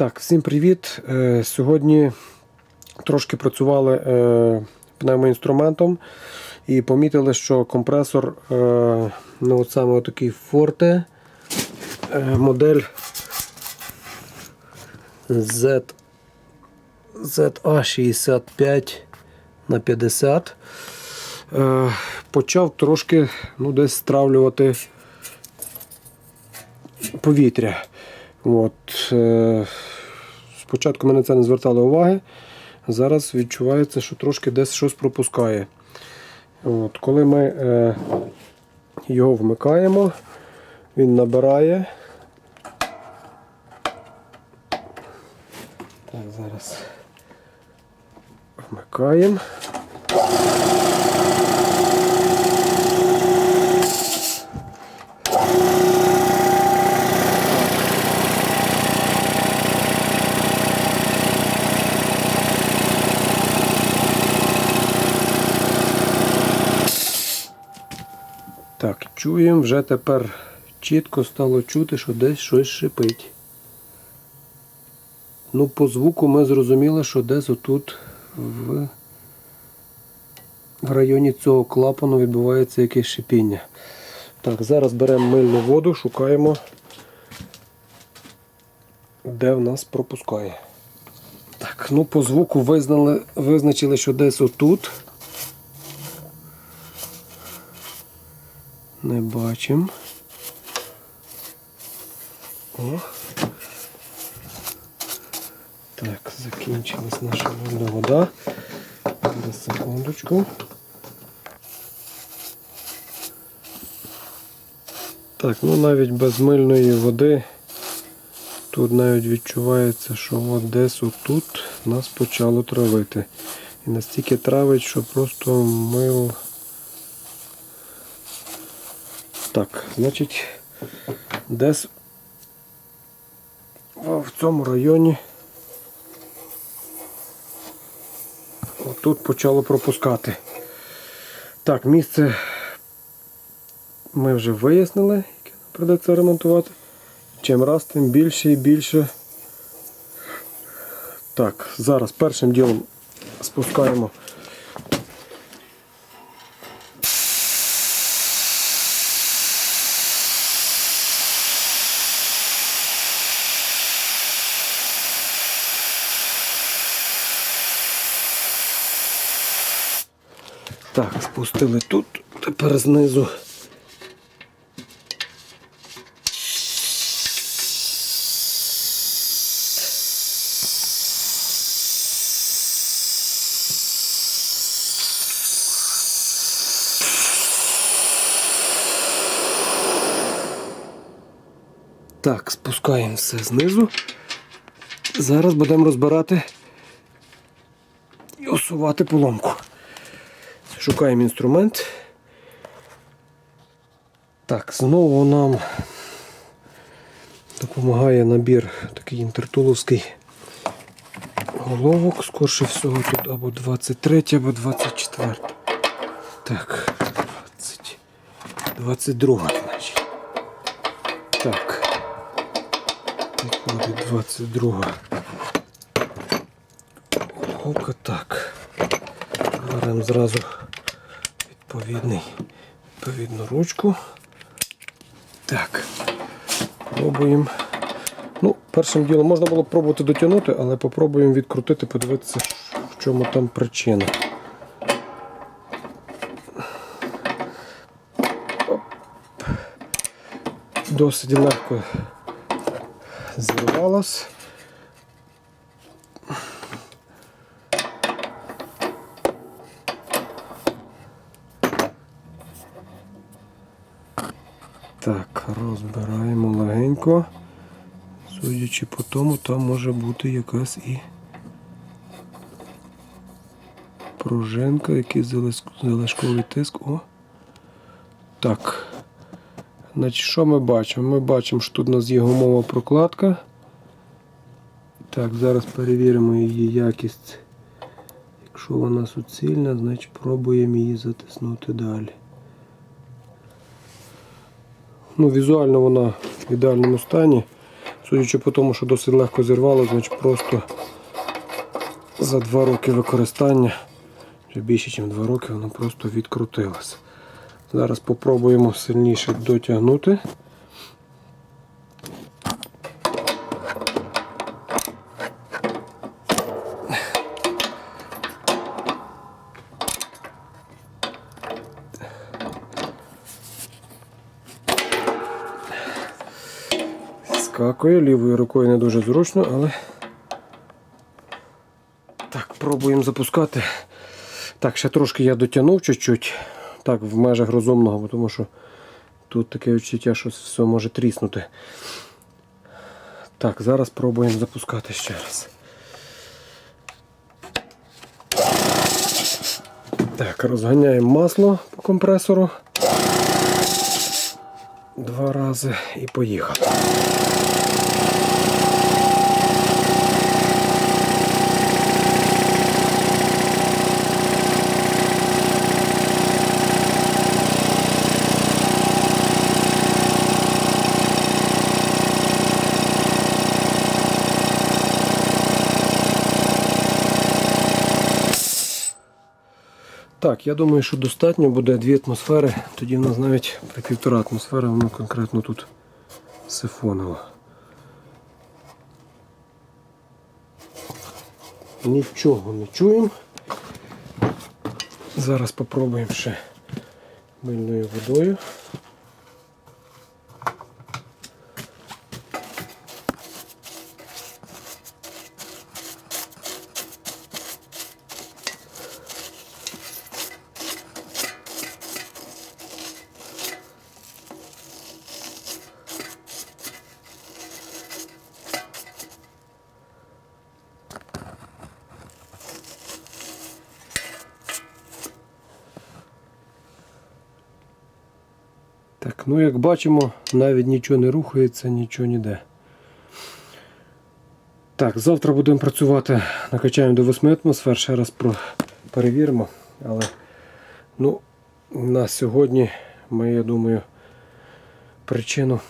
Так, всім привіт. Е, Сьогодні трошки працювали е, пневмоінструментом і помітили, що компресор е, ну, от саме такий Forte, модель Z, ZA65 на 50 е, почав трошки ну, десь стравлювати повітря. От, спочатку ми на це не звертали уваги. Зараз відчувається, що трошки десь щось пропускає. От, коли ми е, його вмикаємо, він набирає. Так, зараз вмикаємо. Так, чуємо, вже тепер чітко стало чути, що десь щось шипить. Ну, по звуку ми зрозуміли, що десь отут в, районі цього клапану відбувається якесь шипіння. Так, зараз беремо мильну воду, шукаємо, де в нас пропускає. Так, ну по звуку визнали, визначили, що десь отут. Не бачимо. О. Так, закінчилась наша вода. Зараз секундочку. Так, ну навіть без мильної води тут навіть відчувається, що от десь отут нас почало травити. І настільки травить, що просто мил. Так, значить, десь в цьому районі отут почало пропускати. Так, місце ми вже вияснили, яке нам придеться ремонтувати. Чим раз, тим більше і більше. Так, зараз першим ділом спускаємо Так, спустили тут, тепер знизу. Так, спускаємо все знизу. Зараз будемо розбирати і усувати поломку. Шукаємо інструмент. Так, знову нам допомагає набір такий інтертуловський головок. Скорше всього тут або 23, або 24. Так, 20, 22, значить. Так. Виходить 22. Головка так. Беремо зразу відповідний, відповідну ручку. Так, пробуємо. Ну, першим ділом можна було пробувати дотягнути, але попробуємо відкрутити, подивитися, в чому там причина. Оп. Досить легко зірвалось. Так, розбираємо легенько. Судячи по тому, там може бути якась і пружинка, якийсь залишковий тиск. О. Так. Значить, що ми бачимо? Ми бачимо, що тут у нас є гумова прокладка. Так, зараз перевіримо її якість. Якщо вона суцільна, значить пробуємо її затиснути далі. Ну, візуально вона в ідеальному стані. Судячи по тому, що досить легко зірвало, значить просто за два роки використання, вже більше, ніж два роки, воно просто відкрутилось. Зараз спробуємо сильніше дотягнути. Скакує лівою рукою не дуже зручно, але так, пробуємо запускати. Так, ще трошки я дотягнув чуть-чуть. Так, в межах розумного, тому що тут таке відчуття, що все може тріснути. Так, зараз пробуємо запускати ще раз. Так, розганяємо масло по компресору. Два рази і поїхали. Так, я думаю, що достатньо буде дві атмосфери, тоді в нас навіть при півтора атмосфери воно конкретно тут сифоново. Нічого не чуємо. Зараз спробуємо ще мильною водою. Так, ну як бачимо, навіть нічого не рухається, нічого ніде. Так, завтра будемо працювати, накачаємо до 8 атмосфер, ще раз про... перевіримо. Але ну, на сьогодні ми, я думаю, причину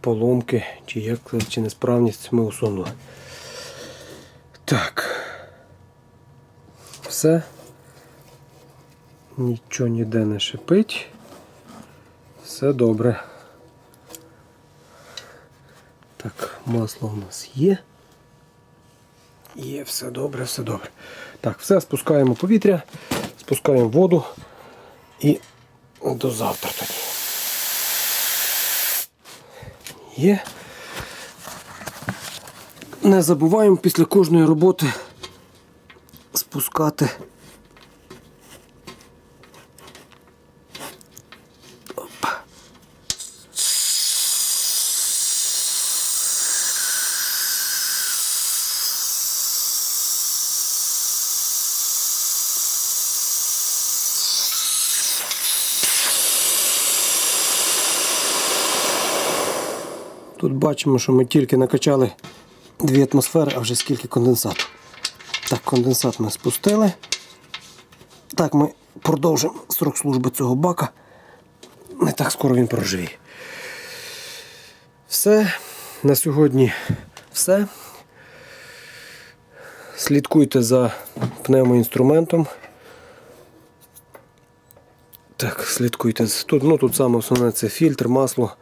поломки чи як чи несправність ми усунули. Так. Все. Нічого ніде не шипить. Все добре. Так, масло у нас є. Є, все добре, все добре. Так, все, спускаємо повітря, спускаємо воду і до завтра тоді. Є. Не забуваємо після кожної роботи спускати. Тут бачимо, що ми тільки накачали дві атмосфери, а вже скільки конденсату. Так, конденсат ми спустили. Так, ми продовжимо срок служби цього бака. Не так скоро він проживе. Все. На сьогодні все. Слідкуйте за пневмоінструментом. Так, слідкуйте. Тут, ну, тут саме основне це фільтр, масло.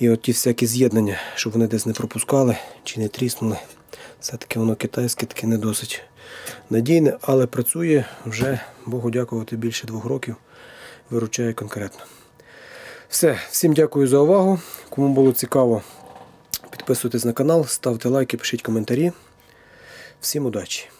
І от ті всякі з'єднання, щоб вони десь не пропускали чи не тріснули. Все-таки воно китайське, таке не досить надійне, але працює вже, Богу дякувати, більше двох років. Виручає конкретно. Все, всім дякую за увагу. Кому було цікаво, підписуйтесь на канал, ставте лайки, пишіть коментарі. Всім удачі!